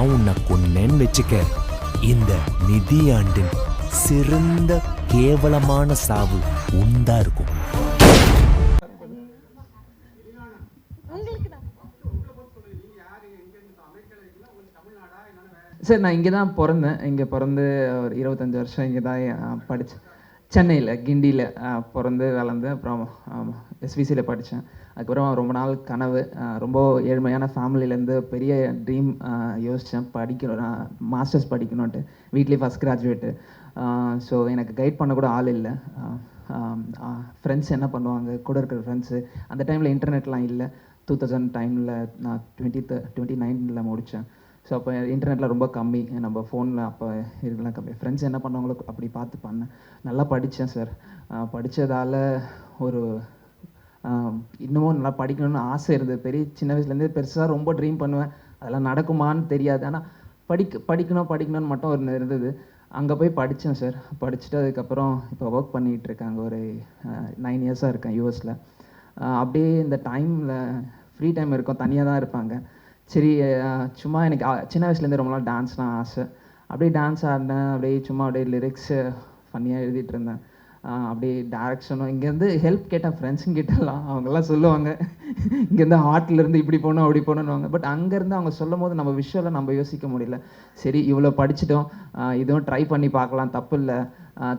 நான் உன்னை கொன்னேன்னு வச்சுக்க. இந்த நிதியாண்டின் சிறந்த கேவலமான சாவு உண்டா இருக்கும். சார் நான் இங்கே தான் பிறந்தேன். இங்கே பிறந்து ஒரு இருபத்தஞ்சி வருஷம் இங்கே தான் படித்தேன் சென்னையில் கிண்டியில் பிறந்து வளர்ந்து அப்புறம் எஸ்விசியில் படித்தேன் அதுக்கப்புறம் ரொம்ப நாள் கனவு ரொம்ப ஏழ்மையான ஃபேமிலியிலேருந்து பெரிய ட்ரீம் யோசித்தேன் படிக்கணும் நான் மாஸ்டர்ஸ் படிக்கணுன்ட்டு வீட்லேயே ஃபஸ்ட் கிராஜுவேட்டு ஸோ எனக்கு கைட் பண்ண கூட ஆள் இல்லை. ஃப்ரெண்ட்ஸ் என்ன பண்ணுவாங்க? கூட இருக்கிற ஃப்ரெண்ட்ஸு அந்த டைமில் இன்டர்நெட்லாம் இல்லை. டூ தௌசண்ட் டைமில் நான் டுவெண்ட்டி டுவெண்ட்டி நைனில் முடித்தேன் ஸோ அப்போ இன்டர்நெட்டில் ரொம்ப கம்மி. நம்ம ஃபோனில் அப்போ இருக்கலாம் கம்மி. ஃப்ரெண்ட்ஸ் என்ன பண்ணுவாங்களோ அப்படி பார்த்து பண்ணேன் நல்லா படித்தேன் சார் படித்ததால் ஒரு இன்னமும் நல்லா படிக்கணும்னு ஆசை இருந்தது. பெரிய சின்ன வயசுலேருந்தே பெருசாக ரொம்ப ட்ரீம் பண்ணுவேன். அதெல்லாம் நடக்குமான்னு தெரியாது. ஆனால் படிக்க படிக்கணும் படிக்கணும்னு மட்டும் ஒரு இருந்தது. அங்கே போய் படித்தேன் சார் படிச்சுட்டு அதுக்கப்புறம் இப்போ ஒர்க் பண்ணிகிட்ருக்கேன். அங்கே ஒரு நைன் இயர்ஸாக இருக்கேன் யூஎஸில் அப்படியே இந்த டைமில் ஃப்ரீ டைம் இருக்கும். தனியாக தான் இருப்பாங்க. சரி சும்மா எனக்கு சின்ன வயசுலேருந்து ரொம்ப நாள் டான்ஸ்லாம் ஆசை. அப்படியே டான்ஸ் ஆடினேன் அப்படியே சும்மா அப்படியே லிரிக்ஸு ஃபன்னியாக எழுதிட்டு இருந்தேன் அப்படியே டேரக்ஷனும் இங்கேருந்து ஹெல்ப் கேட்டேன் ஃப்ரெண்ட்ஸுங்க கிட்டலாம் அவங்கெல்லாம் சொல்லுவாங்க. இங்கேருந்து ஹார்ட்லேருந்து இப்படி போகணும் அப்படி போகணுன்னுவாங்க. பட் அங்கேருந்து அவங்க சொல்லும் போது நம்ம விஷயம்லாம் நம்ம யோசிக்க முடியல. சரி இவ்வளோ படிச்சிட்டோம் இதுவும் ட்ரை பண்ணி பார்க்கலாம் தப்பு இல்லை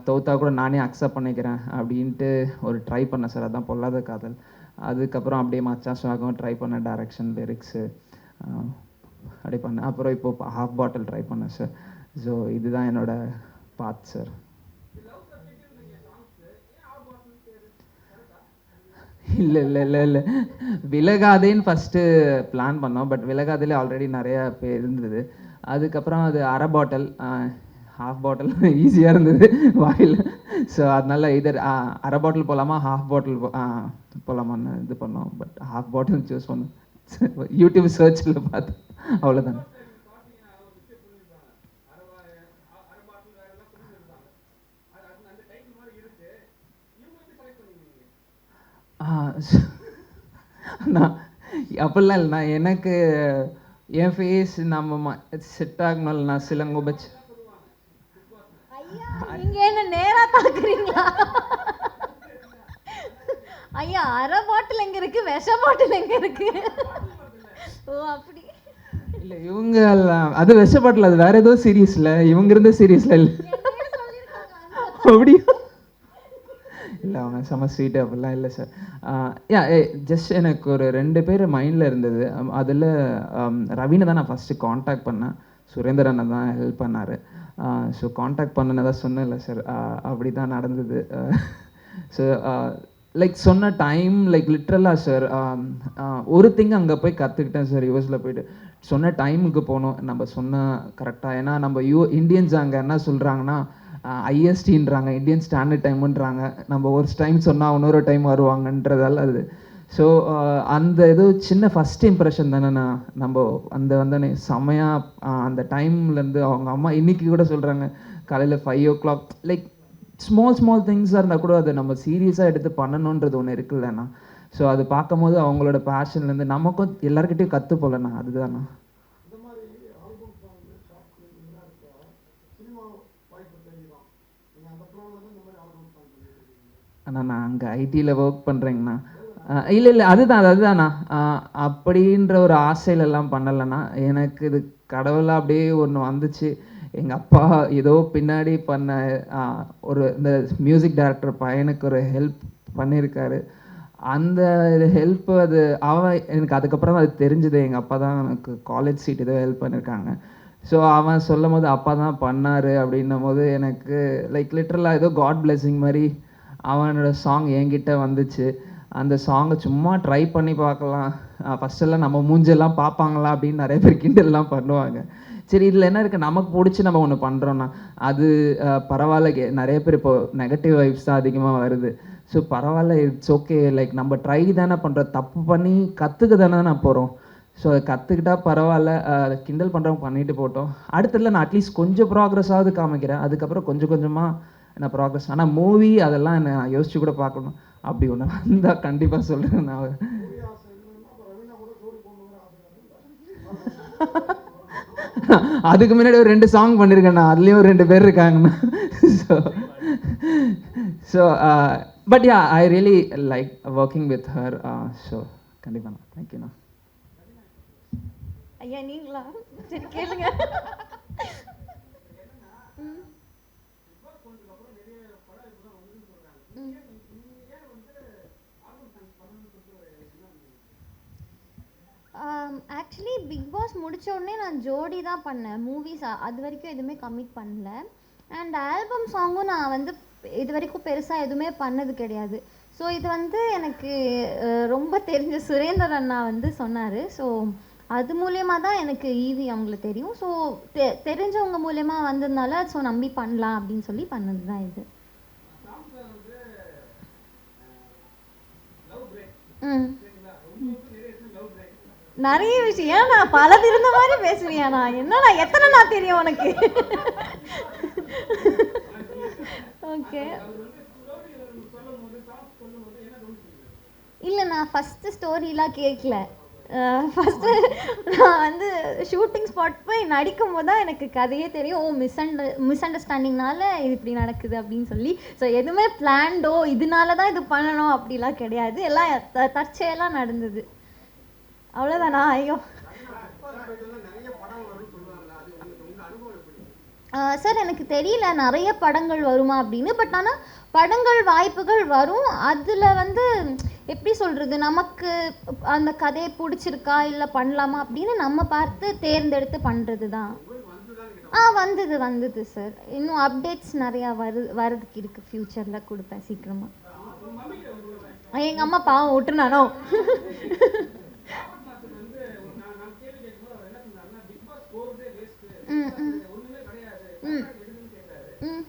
தோத்தா கூட நானே அக்செப்ட் பண்ணிக்கிறேன் அப்படின்ட்டு ஒரு ட்ரை பண்ணேன் சார். அதான் பொல்லாத காதல். அதுக்கப்புறம் அப்படியே மச்சான் சுவாகம் ட்ரை பண்ணேன் டேரக்ஷன் லிரிக்ஸு அப்படி பண்ணேன் அப்புறம் இப்போ ஹாஃப் பாட்டில் ட்ரை பண்ணேன் சார் ஸோ இதுதான் என்னோட பாத் சார் இல்லை இல்லை இல்லை இல்லை. விலகாதேன்னு ஃபஸ்ட்டு பிளான் பண்ணோம். பட் விலகாதேலே ஆல்ரெடி நிறையா பேர் இருந்தது. அதுக்கப்புறம் அது அரை பாட்டில் ஹாஃப் பாட்டில் ஈஸியாக இருந்தது. வாயில். ஸோ அதனால இதர் அரை பாட்டில் போகலாமா ஹாஃப் பாட்டில் போகலாமான்னு இது பண்ணோம். பட் ஹாஃப் பாட்டில் சூஸ் பண்ணோம். யூடியூப் சர்ச்சில் பார்த்து அவ்வளோதான் நான் அப்படிலாம் இல்லை. நான் எனக்கு என் ஃபேஸ் நம்ம செட் ஆகணும் நான் சிலங்கோ பச் நீங்க என்ன நேரா தாக்குறீங்களா ஐயா அரை பாட்டில் எங்க இருக்கு? விஷ பாட்டில் எங்க இருக்கு? ஓ அப்படி. இல்லை இவங்க அது விஷப்பாட்டில் அது வேற ஏதோ சீரீஸில் இவங்க இருந்த சீரீஸில் இல்லை. அப்படியா? இல்லை அவங்க செம ஸ்வீட் அப்படிலாம் இல்லை சார் யா ஜஸ்ட் எனக்கு ஒரு ரெண்டு பேர் மைண்டில் இருந்தது. அதில் ரவீனை தான் நான் ஃபஸ்ட்டு காண்டாக்ட் பண்ணேன். சுரேந்தர் அண்ணன் தான் ஹெல்ப் பண்ணார். ஸோ காண்டாக்ட் பண்ணனதா சொன்னேன்ல சார் அப்படி தான் நடந்தது. ஸோ லைக் சொன்ன டைம் லைக் லிட்ரலாக சார் ஒரு திங் அங்கே போய் கற்றுக்கிட்டேன் சார் யூஎஸில் போயிட்டு. சொன்ன டைமுக்கு போகணும் நம்ம சொன்ன கரெக்டாக ஏன்னா நம்ம யூ இந்தியன்ஸ் அங்கே என்ன சொல்கிறாங்கன்னா ஐஎஸ்டின்றாங்க uh, இந்தியன் ஸ்டாண்டர்ட் டைமுன்றாங்க நம்ம ஒரு டைம் சொன்னால் இன்னொரு டைம் வருவாங்கன்றதால அது. ஸோ uh, அந்த இது சின்ன ஃபஸ்ட் இம்ப்ரெஷன் தானேண்ணா நம்ம அந்த வந்தோடனே செமையாக uh, அந்த டைம்லேருந்து அவங்க அம்மா இன்றைக்கி கூட சொல்கிறாங்க காலையில் five o'clock like small small திங்ஸாக இருந்தால் கூட அதை நம்ம சீரியஸாக எடுத்து பண்ணணுன்றது ஒன்று இருக்குல்லண்ணா ஸோ அது பார்க்கும்போது அவங்களோட பேஷன்லேருந்து நமக்கும் எல்லாருக்கிட்டையும் கற்று போகலண்ணா அதுதாண்ணா. அண்ணா நான் அங்கே ஐடியில் ஒர்க் பண்ணுறேங்கண்ணா இல்லை இல்லை அதுதான் அதுதாண்ணா. அப்படின்ற ஒரு ஆசையிலெல்லாம் பண்ணலைண்ணா. எனக்கு இது கடவுளாக அப்படியே ஒன்று வந்துச்சு. எங்கள் அப்பா ஏதோ பின்னாடி பண்ண ஒரு இந்த மியூசிக் டைரக்டர் பையனுக்கு ஒரு ஹெல்ப் பண்ணியிருக்காரு அந்த ஹெல்ப் அது அவன் எனக்கு அதுக்கப்புறம் தான் அது தெரிஞ்சுது. எங்கள் அப்பா தான் எனக்கு காலேஜ் சீட் ஏதோ ஹெல்ப் பண்ணியிருக்காங்க ஸோ அவன் சொல்லும் போது அப்பா தான் பண்ணார் அப்படின்னும் போது எனக்கு லைக் லிட்ரலாக ஏதோ காட் blessing மாதிரி அவனோட சாங் என்கிட்ட வந்துச்சு. அந்த சாங்கை சும்மா ட்ரை பண்ணி பார்க்கலாம். ஃபஸ்ட்டெல்லாம் நம்ம மூஞ்செல்லாம் பார்ப்பாங்களா அப்படின்னு நிறைய பேர் கிண்டல்லாம் பண்ணுவாங்க. சரி இதில் என்ன இருக்குது நமக்கு பிடிச்சி நம்ம ஒன்று பண்ணுறோன்னா அது பரவாயில்ல. கே- நிறைய பேர் இப்போ நெகட்டிவ் வைப்ஸ் தான் அதிகமாக வருது. ஸோ பரவாயில்ல இட்ஸ் ஓகே லைக் நம்ம ட்ரை தானே பண்ணுறோம் தப்பு பண்ணி கற்றுக்க தானே நான் போகிறோம் ஸோ அதை கற்றுக்கிட்டா பரவாயில்ல. கிண்டல் பண்ணுறவங்க பண்ணிட்டு போட்டோம் அடுத்ததுல நான் அட்லீஸ்ட் கொஞ்சம் ப்ராக்ரஸாவது காமிக்கிறேன். அதுக்கப்புறம் கொஞ்சம் கொஞ்சமாக நான் ப்ராக்ரஸ் ஆனால் மூவி அதெல்லாம் என்ன நான் யோசிச்சு கூட பார்க்கணும். அப்படி ஒன்று வந்தால் கண்டிப்பாக சொல்கிறேன் நான். அதுக்கு முன்னாடி ஒரு ரெண்டு சாங் பண்ணியிருக்கேண்ணா அதுலேயும் ஒரு ரெண்டு பேர் இருக்காங்கண்ணா so so but yeah I really like working with her so கண்டிப்பாண்ணா தேங்க்யூண்ணா ஐயா நீங்களா? சரி கேளுங்க. ஆக்சுவலி பிக் பாஸ் உடனே நான் ஜோடி தான் பண்ணேன். மூவிஸ் அது வரைக்கும் எதுவுமே கமிட் பண்ணல. அண்ட் ஆல்பம் சாங்கும் நான் வந்து இது வரைக்கும் பெருசாக எதுவுமே பண்ணது கிடையாது. ஸோ இது வந்து எனக்கு ரொம்ப தெரிஞ்ச சுரேந்தர் அண்ணா வந்து சொன்னார். ஸோ அது மூலயமா தான் எனக்கு ஈவி அவங்கள தெரியும். ஸோ தெ தெரிஞ்சவங்க மூலயமா வந்ததுனால ஸோ நம்பி பண்ணலாம் அப்படின்னு சொல்லி பண்ணது தான் இது. ம். நிறைய விஷயம். ஏன் நான் பல திருந்த மாதிரி பேசுறியா நான்? என்னடா எத்தனை நான் தெரியும் உனக்கு? ஓகே இல்லை நான் ஃபஸ்ட்டு ஸ்டோரிலாம் கேட்கல ஃபஸ்ட்டு நான் வந்து ஷூட்டிங் ஸ்பாட் போய் நடிக்கும் போது தான் எனக்கு கதையே தெரியும். ஓ மிஸ் அண்டர் மிஸ் அண்டர்ஸ்டாண்டிங்னால இது இப்படி நடக்குது அப்படின்னு சொல்லி. ஸோ எதுவுமே பிளான்டோ இதனால தான் இது பண்ணணும் அப்படிலாம் கிடையாது. எல்லாம் த- தற்செயலாக நடந்தது. அவ்வளோதானா ஐயோ. சார் எனக்கு தெரியல நிறைய படங்கள் வருமா அப்படின்னு. பட் ஆனால் படங்கள் வாய்ப்புகள் வரும். அதில் வந்து எப்படி சொல்கிறது நமக்கு அந்த கதையை பிடிச்சிருக்கா இல்லை பண்ணலாமா அப்படின்னு நம்ம பார்த்து தேர்ந்தெடுத்து பண்ணுறது தான் ஆ வந்தது வந்தது சார். இன்னும் அப்டேட்ஸ் நிறையா வரு வரதுக்கு இருக்குது ஃப்யூச்சரில் கொடுப்பேன் சீக்கிரமாக எங்கள் அம்மா பாவம் விட்டுனானோ ம் ம் ம் ம்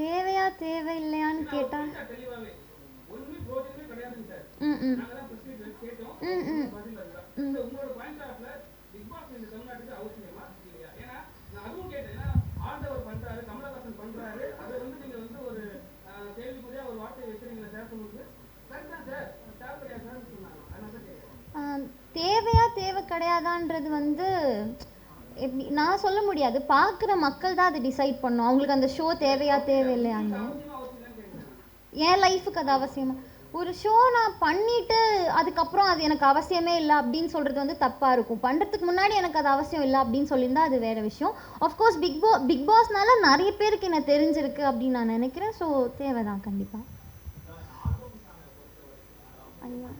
தேவையா தேவையில்லையான்னு கேட்டா ம் ம். ம் ம். தேவையா தேவை கிடையாதான்றது வந்து எப்படி நான் சொல்ல முடியாது. பார்க்குற மக்கள் தான் அதை டிசைட் பண்ணும். அவங்களுக்கு அந்த ஷோ தேவையா தேவையில்லையான்னு. என் லைஃபுக்கு அது அவசியமா? ஒரு ஷோ நான் பண்ணிட்டு அதுக்கப்புறம் அது எனக்கு அவசியமே இல்லை அப்படின்னு சொல்கிறது வந்து தப்பாக இருக்கும். பண்ணுறதுக்கு முன்னாடி எனக்கு அது அவசியம் இல்லை அப்படின்னு சொல்லியிருந்தா அது வேறு விஷயம். ஆஃப்கோர்ஸ் பிக் பா பிக் பாஸ்னால நிறைய பேருக்கு என்ன தெரிஞ்சிருக்கு அப்படின்னு நான் நினைக்கிறேன். ஸோ தேவை தான் கண்டிப்பாக ஐயா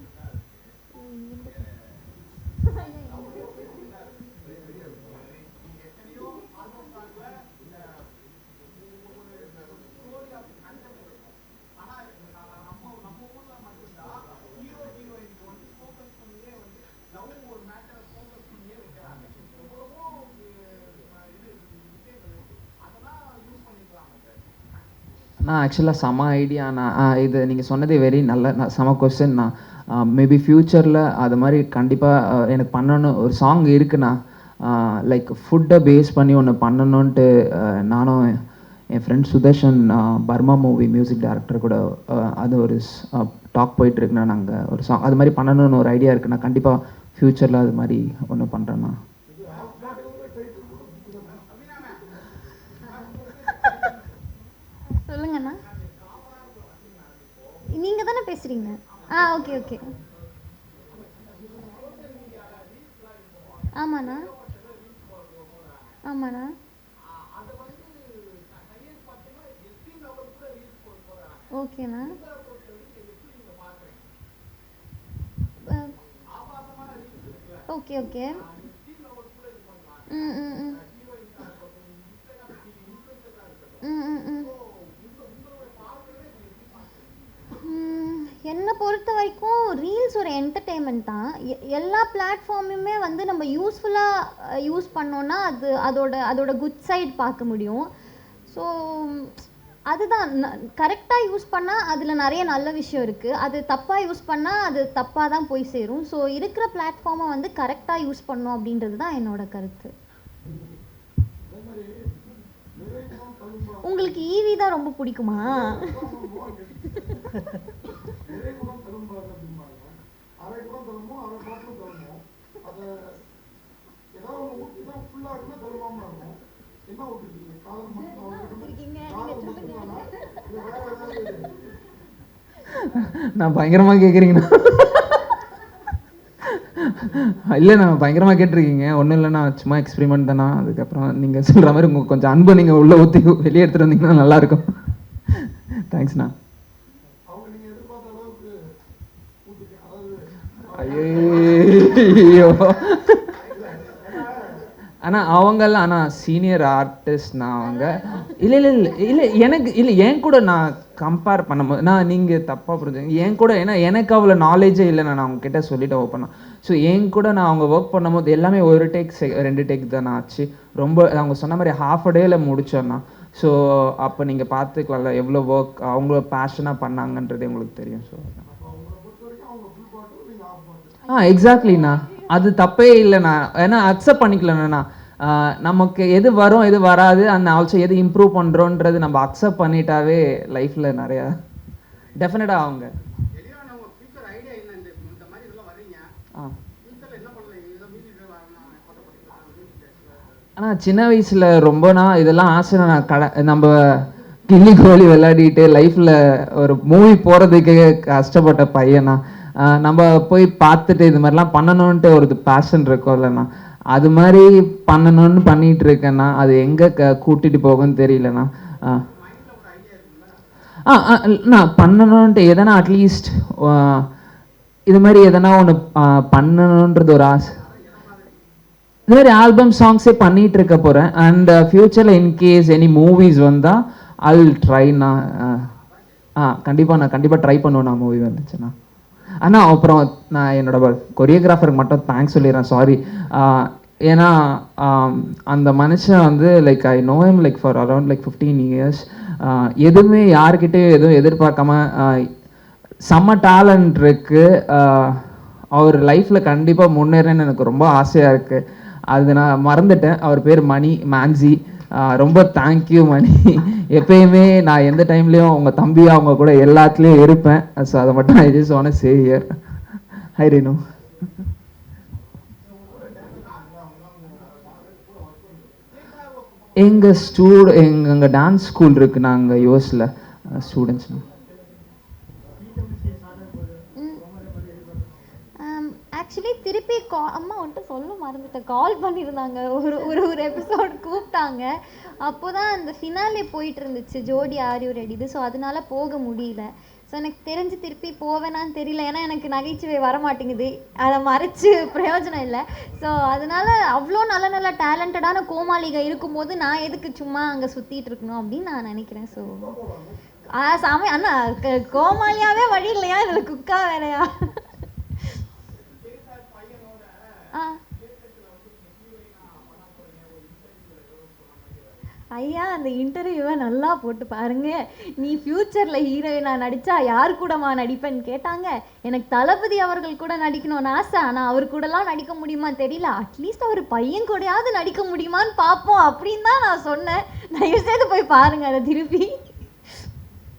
நான் ஆக்சுவலாக செம ஐடியா நான் ஆ, இது நீங்கள் சொன்னதே வெரி நல்ல ந- செம கொஸ்டின் நான். மேபி ஃப்யூச்சரில் அது மாதிரி கண்டிப்பாக எனக்கு பண்ணணும் ஒரு சாங் இருக்குண்ணா. லைக் ஃபுட்டை பேஸ் பண்ணி ஒன்று பண்ணணுன்ட்டு நானும் என் friend Sudarshan Burma movie music director கூட அது ஒரு டாக் போயிட்டுருக்குண்ணா நாங்கள் ஒரு சாங் அது மாதிரி பண்ணணும்னு ஒரு ஐடியா இருக்குண்ணா. கண்டிப்பாக ஃப்யூச்சரில் அது மாதிரி ஒன்று பண்ணுறேண்ணா நீங்கள் தானே பேசுறீங்க? ஆ ஓகே ஓகே ஆமாண்ணா. ஆமாண்ணா. ஓகேண்ணா ஓகே ஓகே ம் ம் ம் ம் ம் ம், என்னை பொறுத்த வரைக்கும் ரீல்ஸ் ஒரு என்டர்டெயின்மெண்ட் தான். எ- எல்லா பிளாட்ஃபார்முமே வந்து நம்ம யூஸ்ஃபுல்லாக யூஸ் பண்ணோன்னா அது அதோட அதோட குட் சைட் பார்க்க முடியும். ஸோ அதுதான். கரெக்டாக யூஸ் பண்ணால் அதில் நிறைய நல்ல விஷயம் இருக்குது அது தப்பாக யூஸ் பண்ணால் அது தப்பாக தான் போய் சேரும். ஸோ இருக்கிற பிளாட்ஃபார்மை வந்து கரெக்டாக யூஸ் பண்ணோம் அப்படின்றது தான் என்னோட கருத்து. உங்களுக்கு ஈவி தான் ரொம்ப பிடிக்குமா? நான் பயங்கரமா கேட்குறீங்கண்ணா இல்லை நான் பயங்கரமாக கேட்டிருக்கீங்க. ஒன்றும் இல்லைண்ணா சும்மா எக்ஸ்பெரிமெண்ட் தானா அதுக்கப்புறம் நீங்கள் சொல்கிற மாதிரி உங்கள் கொஞ்சம் அன்பு நீங்கள் உள்ளே ஊற்றி வெளியே எடுத்துகிட்டு வந்தீங்கன்னா நல்லாயிருக்கும் தேங்க்ஸ்ண்ணா ஐயோ ஆனால் அவங்கெல்லாம் ஆனால் சீனியர் ஆர்டிஸ்ட்னா அவங்க இல்லை இல்லை இல்லை இல்லை எனக்கு இல்லை என் கூட நான் கம்பேர் பண்ணும்போது நான் நீங்கள் தப்பாக புரிஞ்சுங்க என் கூட ஏன்னா எனக்கு அவ்வளோ நாலேஜே இல்லை நான் அவங்க கிட்ட சொல்லிட்டு ஓப்பனா ஸோ என் கூட நான் அவங்க ஒர்க் பண்ணும்போது எல்லாமே ஒரு டேக் ரெண்டு டேக் தானே ஆச்சு. ரொம்ப அவங்க சொன்ன மாதிரி ஹாஃப் அ டேயில் முடிச்சோன்னா. ஸோ அப்போ நீங்கள் பார்த்துக்கலாம்ல எவ்வளோ ஒர்க் அவங்க பேஷனாக பண்ணாங்கன்றது உங்களுக்கு தெரியும். ஸோ ஆ எக்ஸாக்ட்லிண்ணா அது தப்பே இல்லைண்ணா. ஏன்னா அக்செப்ட் பண்ணிக்கலண்ணா நமக்கு எது வரும் எது வராது அந்த ஆல்சோ எது இம்ப்ரூவ் பண்ணுறோன்றது நம்ம அக்செப்ட் பண்ணிட்டாவே லைஃப்பில் நிறையா டெஃபினட்டாக அவங்க ஆனால் சின்ன வயசில் ரொம்ப நான் இதெல்லாம் ஆசை நான் கட நம்ம கில்லி கோலி விளையாடிட்டு லைஃப்பில் ஒரு மூவி போகிறதுக்கு கஷ்டப்பட்ட பையனா நம்ம போய் பார்த்துட்டு இது மாதிரிலாம் பண்ணணுன்ட்டு ஒரு பேஷன் இருக்கும் இல்லைண்ணா அது மாதிரி பண்ணணும்னு பண்ணிட்டு இருக்கேன்னா அது எங்கே க கூட்டிட்டு போகும்னு தெரியலண்ணா. ஆ. ஆ ஆ, நான் பண்ணணுன்ட்டு எதனா அட்லீஸ்ட் இது மாதிரி எதனா ஒன்று பண்ணணுன்றது ஒரு ஆசை. இது மாதிரி ஆல்பம் சாங்ஸே பண்ணிட்டு இருக்க போகிறேன் அண்ட் ஃப்யூச்சரில் இன்கேஸ் எனி மூவிஸ் வந்தால் அல் ட்ரைண்ணா ஆ. கண்டிப்பாக நான் கண்டிப்பாக ட்ரை பண்ணுவேண்ணா மூவி வந்துச்சுண்ணா அண்ணா அப்புறம் நான் என்னோட கொரியோகிராஃபருக்கு மட்டும் தேங்க்ஸ் சொல்லிடுறேன். சாரி ஏன்னா அந்த மனுஷன் வந்து like I know him like for around like fifteen years எதுவுமே யாருக்கிட்டேயும் எதுவும் எதிர்பார்க்காம செம்ம டேலண்ட் இருக்குது அவர் லைஃப்பில் கண்டிப்பாக முன்னேறேன்னு எனக்கு ரொம்ப ஆசையாக இருக்குது அது நான் மறந்துட்டேன். அவர் பேர் மணி மேன்சி ரொம்ப தேங்க்யூ மணி. எப்பயுமே நான் எந்த டைம்லேயும் உங்கள் தம்பி அவங்க கூட எல்லாத்துலேயும் இருப்பேன். ஸோ அதை மட்டும் I just one Xavier year hi Renu எங்கள் ஸ்டூ எங்கள் அங்கே டான்ஸ் ஸ்கூல் இருக்குது நாங்கள் யூஎஸில் ஸ்டூடெண்ட்ஸ் ஆக்சுவலி திருப்பி கா அம்மா வந்துட்டு சொல்ல மறந்துட்டேன். கால் பண்ணியிருந்தாங்க. ஒரு ஒரு ஒரு எபிசோட் கூப்பிட்டாங்க. அப்போ தான் அந்த ஃபினாலே போயிட்டு இருந்துச்சு ஜோடி ஆரியூ ரெடிது ஸோ அதனால போக முடியல. ஸோ எனக்கு தெரிஞ்சு திருப்பி போவேனான்னு தெரியல. ஏன்னா எனக்கு நகைச்சுவை வர மாட்டேங்குது அதை மறைச்சு பிரயோஜனம் இல்லை. ஸோ அதனால அவ்வளோ நல்ல நல்ல டேலண்டடான கோமாளிக இருக்கும்போது நான் எதுக்கு சும்மா அங்கே சுற்றிட்டு இருக்கணும் அப்படின்னு நான் நினைக்கிறேன். ஸோ ஆ சாமி அண்ணா க- கோமாளியாவே வழி இல்லையா? இதில் குக்கா வேறையா? ஐயா அந்த இன்டர்வியூவை நல்லா போட்டு பாருங்க. நீ ஃப்யூச்சரில் ஹீரோயினாக நடிச்சா யார் கூடமா நடிப்பேன்னு கேட்டாங்க. எனக்கு தளபதி அவர்கள் கூட நடிக்கணும்னு ஆசை ஆனால் அவர் கூடலாம் நடிக்க முடியுமா தெரியல. அட்லீஸ்ட் அவர் பையன் கூடயாவது நடிக்க முடியுமான்னு பார்ப்போம் அப்படின்னு தான் நான் சொன்னேன். தயவுசெய்து போய் பாருங்க அதை திருப்பி.